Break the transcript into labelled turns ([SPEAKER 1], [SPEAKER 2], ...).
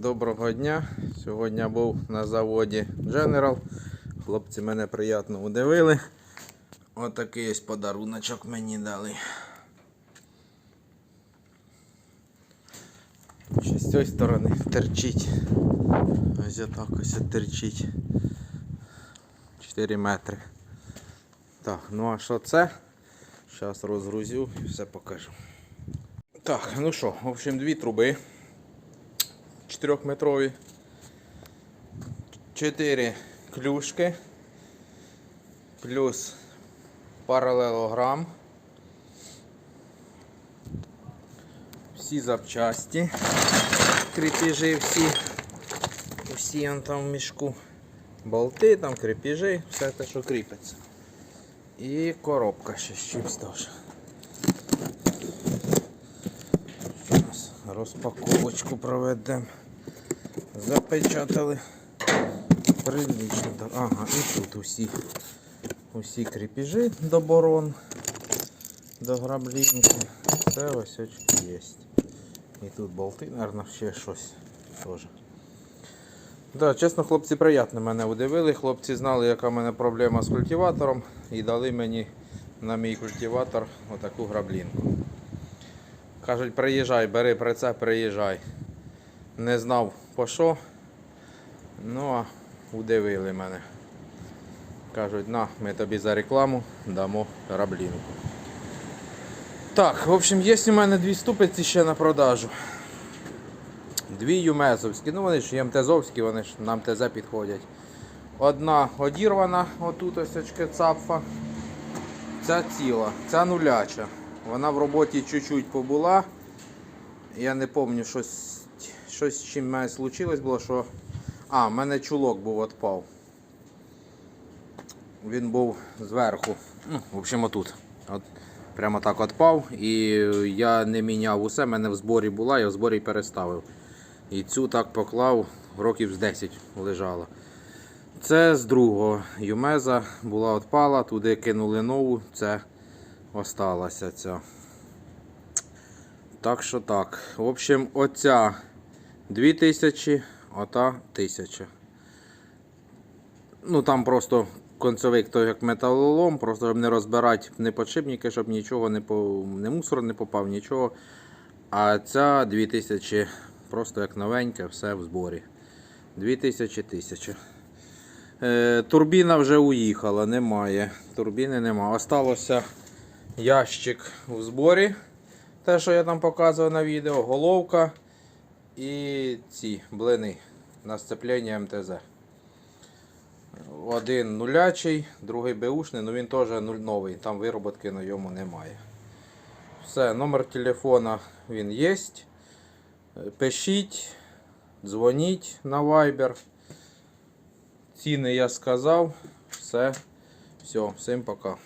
[SPEAKER 1] доброго дня. Сьогодні був на заводі General. Хлопці мене приємно удивили. Отакий ось подаруночок мені дали. З цієї сторони терчить. Ось отак ось терчить. 4 метри. Так, ну а що це? Зараз розгрузю і все покажу. Так, ну що, в общем, дві труби. 4-метрові. 4 клюшки. Плюс паралелограм. Всі запчасті. Крепежі всі. Всі он там в мішку. Болти, там крепежі, все те, що кріпиться. І коробка ще з чимось теж. Розпаковочку проведемо. Запечатали. Прилично. Ага, і тут усі, усі крепежі до борон, до граблінки. Це ось ось є. І тут болти, мабуть, ще щось теж. Да, чесно, хлопці приємно мене удивили. Хлопці знали, яка в мене проблема з культиватором, і дали мені на мій культиватор отаку граблінку. Кажуть, приїжджай, бери прицеп, приїжджай. Не знав по що. Ну а удивили мене. Кажуть, на, ми тобі за рекламу дамо граблінку. Так, в общем, є у мене дві ступиці ще на продажу. Дві юмезовські, ну вони ж МТЗовські, вони ж на МТЗ підходять. Одна одірвана, отут ось очки цапфа. Ця ціла, ця нуляча. Вона в роботі чуть-чуть побула. Я не пам'ятаю, щось, щось з чим мене случилось було, що. А, в мене чулок був відпав. Він був зверху. Ну, в общем, отут. От, прямо так відпав. І я не міняв усе, в мене в зборі була, я в зборі переставив. І цю так поклав, років з 10 лежала. Це з другого юмеза була відпала, туди кинули нову, це осталася ця. Так що так. В общем, оця 2000, ота 1000. Ну там просто концевик той як металолом, просто щоб не розбирати не подшипники, щоб нічого не по не мусор не попав, нічого. А ця 2000 просто як новеньке, все в зборі. 2000 1000. Е, турбіна вже уїхала, немає. Турбіни немає. Осталося ящик в зборі. Те, що я там показував на відео, головка і ці блини на сцеплення МТЗ. Один нулячий, другий беушний, але він теж новий, там вироботки на йому немає. Все, номер телефона він є. Пишіть, дзвоніть на Viber. Ціни я сказав. Все. Все, всім пока.